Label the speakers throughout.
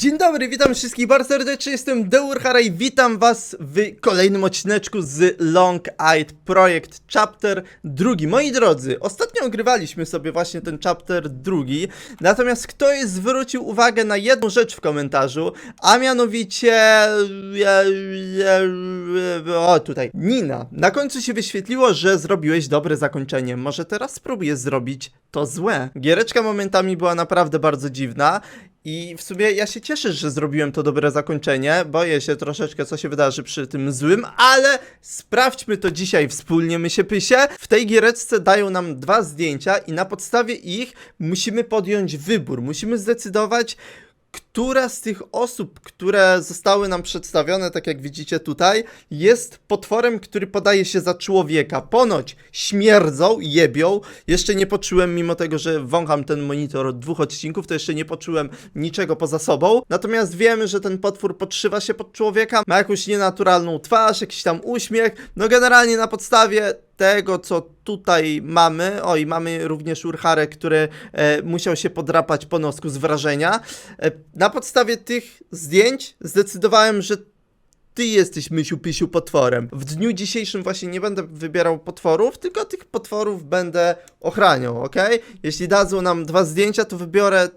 Speaker 1: Dzień dobry, witam wszystkich bardzo serdecznie, jestem Deurhara i witam was w kolejnym odcineczku z Long Eyed Project Chapter drugi. Moi drodzy, ostatnio ogrywaliśmy sobie właśnie ten chapter drugi, natomiast ktoś zwrócił uwagę na jedną rzecz w komentarzu, a mianowicie... O, tutaj, Nina. Na końcu się wyświetliło, że zrobiłeś dobre zakończenie, może teraz spróbuję zrobić to złe. Giereczka momentami była naprawdę bardzo dziwna i w sumie ja się cieszę, że zrobiłem to dobre zakończenie. Boję się troszeczkę, co się wydarzy przy tym złym, ale sprawdźmy to dzisiaj wspólnie, my się pysie. W tej giereczce dają nam dwa zdjęcia i na podstawie ich musimy podjąć wybór. Musimy zdecydować, która z tych osób, które zostały nam przedstawione, tak jak widzicie tutaj, jest potworem, który podaje się za człowieka. Ponoć śmierdzą, jebią. Jeszcze nie poczułem, mimo tego, że wącham ten monitor od dwóch odcinków, to jeszcze nie poczułem niczego poza sobą. Natomiast wiemy, że ten potwór podszywa się pod człowieka, ma jakąś nienaturalną twarz, jakiś tam uśmiech. No generalnie na podstawie tego, co tutaj mamy, oj, mamy również Urharę, który e, musiał się podrapać po nosku z wrażenia. E, na podstawie tych zdjęć zdecydowałem, że ty jesteś mysiu pysiu potworem. W dniu dzisiejszym właśnie nie będę wybierał potworów, tylko tych potworów będę ochraniał, ok? Jeśli dadzą nam dwa zdjęcia, to wybiorę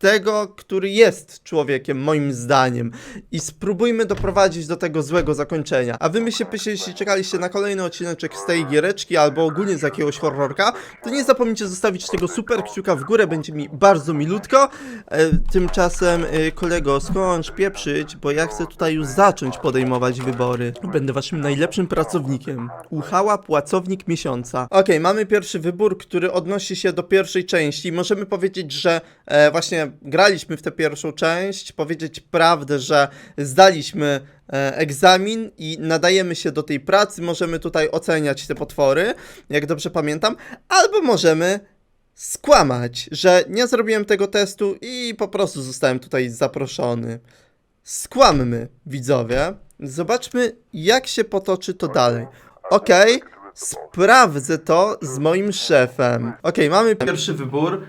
Speaker 1: tego, który jest człowiekiem, moim zdaniem. I spróbujmy doprowadzić do tego złego zakończenia. A wy myślcie, pyście, jeśli czekaliście na kolejny odcineczek z tej giereczki, albo ogólnie z jakiegoś horrorka, to nie zapomnijcie zostawić tego super kciuka w górę, będzie mi bardzo milutko. E, tymczasem, e, kolego, skończ pieprzyć, bo ja chcę tutaj już zacząć podejmować wybory. Będę waszym najlepszym pracownikiem. Uchała płacownik miesiąca. Okej, mamy pierwszy wybór, który odnosi się do pierwszej części. Możemy powiedzieć, że e, właśnie graliśmy w tę pierwszą część, powiedzieć prawdę, że zdaliśmy e, egzamin i nadajemy się do tej pracy. Możemy tutaj oceniać te potwory, jak dobrze pamiętam, albo możemy skłamać, że nie zrobiłem tego testu i po prostu zostałem tutaj zaproszony. Skłammy, widzowie. Zobaczmy, jak się potoczy to dalej. Okej, sprawdzę to z moim szefem. Okej, mamy pierwszy wybór.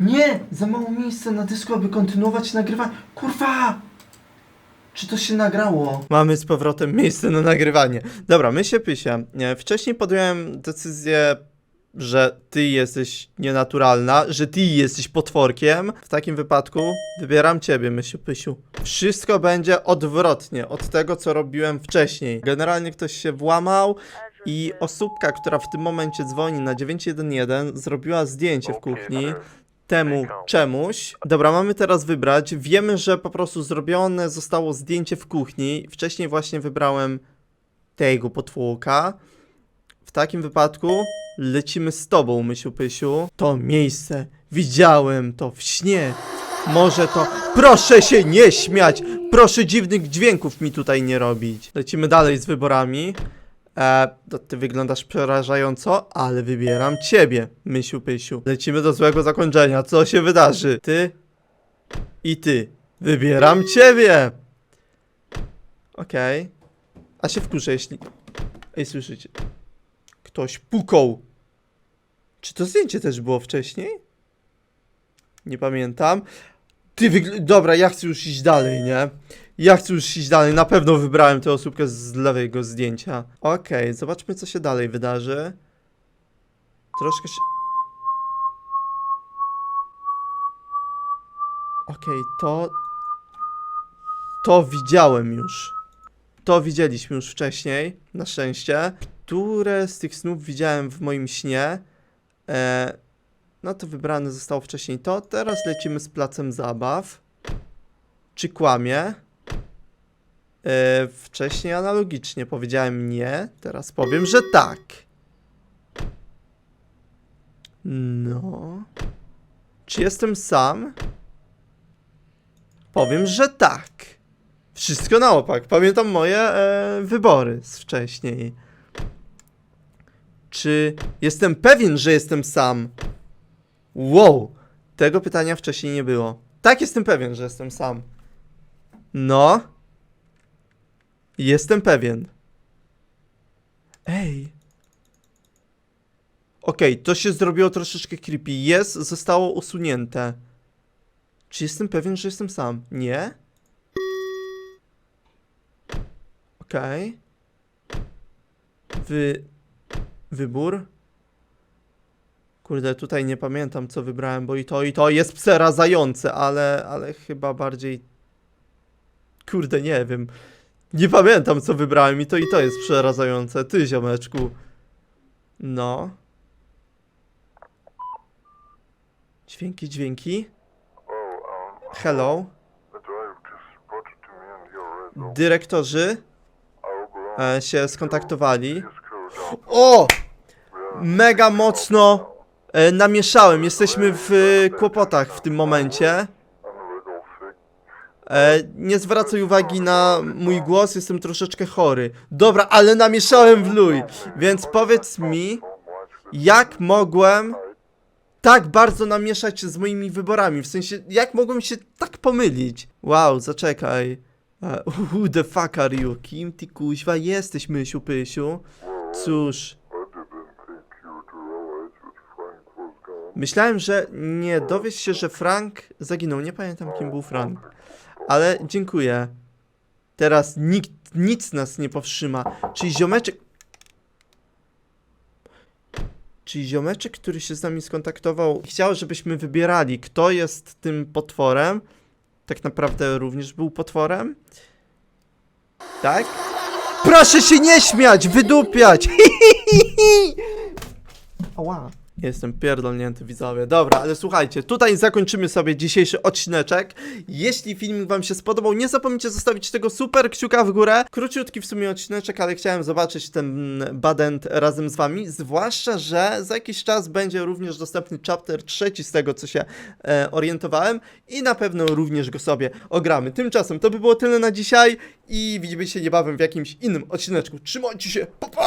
Speaker 1: Nie! Za mało miejsca na dysku, aby kontynuować nagrywanie. Kurwa! Czy to się nagrało? Mamy z powrotem miejsce na nagrywanie. Dobra, my się pysia. Nie, Wcześniej podjąłem decyzję, że ty jesteś nienaturalna, że ty jesteś potworkiem. W takim wypadku wybieram ciebie, myśl Pysiu. Wszystko będzie odwrotnie od tego, co robiłem wcześniej. Generalnie ktoś się włamał i osóbka, która w tym momencie dzwoni na 911, zrobiła zdjęcie w kuchni temu czemuś. Dobra, mamy teraz wybrać. Wiemy, że po prostu zrobione zostało zdjęcie w kuchni. Wcześniej właśnie wybrałem tego potwórka. W takim wypadku lecimy z tobą, Mysiu Pysiu. To miejsce. Widziałem to w śnie. Może to... Proszę się nie śmiać! Proszę dziwnych dźwięków mi tutaj nie robić. Lecimy dalej z wyborami. E, to ty wyglądasz przerażająco, ale wybieram ciebie, Mysiu Pysiu. Lecimy do złego zakończenia. Co się wydarzy? Ty i ty. Wybieram ciebie! Okej. A się wkurzę, jeśli... Ej, słyszycie? Ktoś pukał. Czy to zdjęcie też było wcześniej? Nie pamiętam. Ty wygl... Dobra, ja chcę już iść dalej, nie? Ja chcę już iść dalej. Na pewno wybrałem tę osóbkę z lewego zdjęcia. Okej, zobaczmy, co się dalej wydarzy. Troszkę się... Okej, to... To widziałem już. To widzieliśmy już wcześniej, na szczęście. Które z tych snów widziałem w moim śnie? E, no to wybrane zostało wcześniej to. Teraz lecimy z placem zabaw. Czy kłamie? E, wcześniej analogicznie powiedziałem nie, teraz powiem, że tak. No. Czy jestem sam? Powiem, że tak. Wszystko na opak. Pamiętam moje e, wybory z wcześniej. Czy jestem pewien, że jestem sam? Wow, tego pytania wcześniej nie było. Tak, jestem pewien, że jestem sam. No. Jestem pewien. Ej. Okej, to się zrobiło troszeczkę creepy. Jest, zostało usunięte. Czy jestem pewien, że jestem sam? Nie? Okej. Wy... Wybór? Kurde, tutaj nie pamiętam, co wybrałem, bo i to, i to jest przerażające, ale, ale chyba bardziej... Kurde, nie wiem. Nie pamiętam, co wybrałem i to, i to jest przerażające. Ty, ziomeczku. No. Dźwięki, dźwięki. Hello. Dyrektorzy e, się skontaktowali. O! Mega mocno e, namieszałem. Jesteśmy w e, kłopotach w tym momencie. E, nie zwracaj uwagi na mój głos, jestem troszeczkę chory. Dobra, ale namieszałem w luj. Więc powiedz mi, jak mogłem tak bardzo namieszać z moimi wyborami? W sensie, jak mogłem się tak pomylić? Wow, zaczekaj. E, Who the fuck are you? Kim ty kuźwa jesteś, mysiu pysiu? Cóż, myślałem, że nie dowiesz się, że Frank zaginął. Nie pamiętam, kim był Frank. Ale dziękuję. Teraz nikt, nic nas nie powstrzyma. Czyli ziomeczek... Czyli ziomeczek, który się z nami skontaktował, chciał, żebyśmy wybierali, kto jest tym potworem. Tak naprawdę również był potworem. Tak? Proszę się nie śmiać, wydupiać! Ała. Jestem pierdolnięty widzowie. Dobra, ale słuchajcie, tutaj zakończymy sobie dzisiejszy odcineczek. Jeśli filmik wam się spodobał, nie zapomnijcie zostawić tego super kciuka w górę. Króciutki w sumie odcineczek, ale chciałem zobaczyć ten badent razem z wami. Zwłaszcza, że za jakiś czas będzie również dostępny chapter trzeci z tego, co się e, orientowałem. I na pewno również go sobie ogramy. Tymczasem to by było tyle na dzisiaj i widzimy się niebawem w jakimś innym odcineczku. Trzymajcie się, pa pa!